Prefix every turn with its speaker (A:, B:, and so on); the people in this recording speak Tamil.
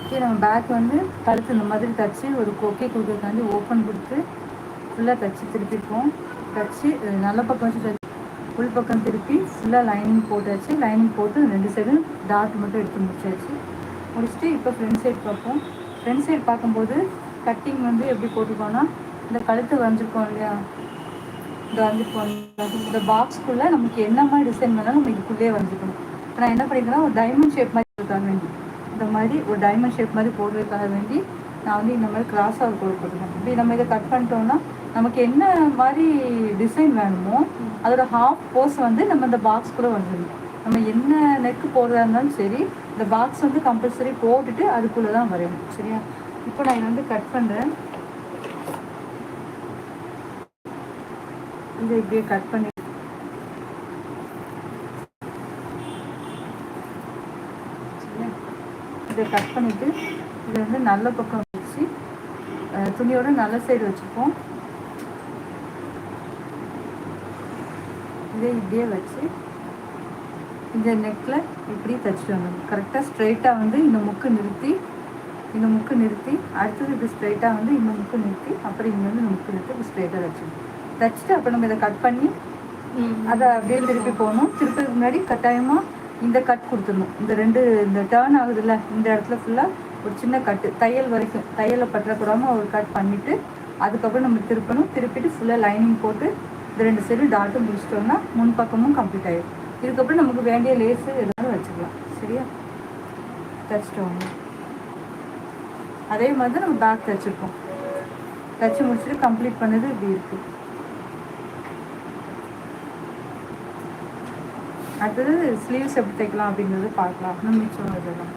A: ஓகே நம்ம பேக் வந்து கழுத்து இந்த மாதிரி தச்சு ஒரு கொக்கே கொடுக்கறதுக்காண்டி ஓப்பன் கொடுத்து ஃபுல்லாக தச்சு திருப்பிப்போம். தச்சு நல்ல பக்கம் வச்சு தச்சு. உள் பக்கம் திருப்பி ஃபுல்லாக லைனிங் போட்டாச்சு. லைனிங் போட்டு ரெண்டு சைடும் டாட் மட்டும் எடுத்து முடிச்சாச்சு. முடிச்சுட்டு இப்போ ஃப்ரண்ட் சைடு பார்ப்போம். ஃப்ரண்ட் சைடு பார்க்கும்போது கட்டிங் வந்து எப்படி போட்டுக்கோன்னா இந்த கழுத்து வரைஞ்சிருக்கோம் இல்லையா? இந்த இப்போ இந்த பாக்ஸ்க்குள்ளே நமக்கு என்ன மாதிரி டிசைன் வேணாலும் நம்ம இதுக்குள்ளேயே இப்போ நான் என்ன பண்ணிக்கிறேன்னா ஒரு டைமண்ட் ஷேப் மாதிரி இருக்காங்க வேண்டி இந்த மாதிரி ஒரு டைமண்ட் ஷேப் மாதிரி போடுறதுக்காக வேண்டி நான் வந்து இந்த மாதிரி கிராஸாக கோடு போட்டுருக்கேன். இப்படி நம்ம இதை கட் பண்ணிட்டோம்னா நமக்கு என்ன மாதிரி டிசைன் வேணுமோ அதோட ஹாஃப் போஸ் வந்து நம்ம இந்த பாக்ஸ்குள்ளே வந்துடணும். நம்ம என்ன நெக்கு போடுறதா இருந்தாலும் சரி இந்த பாக்ஸ் வந்து கம்பல்சரி போட்டுட்டு அதுக்குள்ளே தான் வரையணும். சரியா? இப்போ நான் இதை வந்து கட் பண்ணுறேன் இதை இப்படியே கட் பண்ணி இதை கட் பண்ணிவிட்டு இதை வந்து நல்ல பக்கம் வச்சு துணியோட நல்ல சைடு வச்சுப்போம். இதை இப்படியே வச்சு இந்த நெக்கில் இப்படி தச்சுட்டு வந்தோம் கரெக்டாக ஸ்ட்ரைட்டாக வந்து இந்த முக்கு நிறுத்தி இந்த முக்கு நிறுத்தி அடுத்தது இப்படி ஸ்ட்ரைட்டாக வந்து இந்த முக்கு நிறுத்தி அப்புறம் இங்கே வந்து இந்த முக்கு நிறுத்தி இப்படி ஸ்ட்ரைட்டாக வச்சுருவோம் தைச்சிட்டு அப்புறம் நம்ம இதை கட் பண்ணி அதை அப்படியே திருப்பி போகணும் திருப்பி முன்னாடி கட்டாயமாக இந்த கட் கொடுத்துடணும். இந்த ரெண்டு இந்த டேர்ன் ஆகுதுல்ல இந்த இடத்துல ஃபுல்லாக ஒரு சின்ன கட்டு தையல் வரைக்கும் தையலை பற்றக்கூடாமல் ஒரு கட் பண்ணிவிட்டு அதுக்கப்புறம் நம்ம திருப்பணும். திருப்பிட்டு ஃபுல்லாக லைனிங் போட்டு இந்த ரெண்டு சைடு டாட்டும் முடிச்சிட்டோம்னா முன் பக்கமும் கம்ப்ளீட் ஆகிடும் இதுக்கப்புறம் நமக்கு வேண்டிய லேஸு எதாவது வச்சுக்கலாம். சரியா? தைச்சிட்டோம். அதே மாதிரி நம்ம பேக் தைச்சிருக்கோம். தைச்சி முடிச்சுட்டு கம்ப்ளீட் பண்ணது இப்படி இருக்குது அடுத்தது ஸ்லீவ்ஸ் எப்படி தைக்கலாம் அப்படிங்கிறது பார்க்கலாம். நம்ம மிச்சம் இதெல்லாம்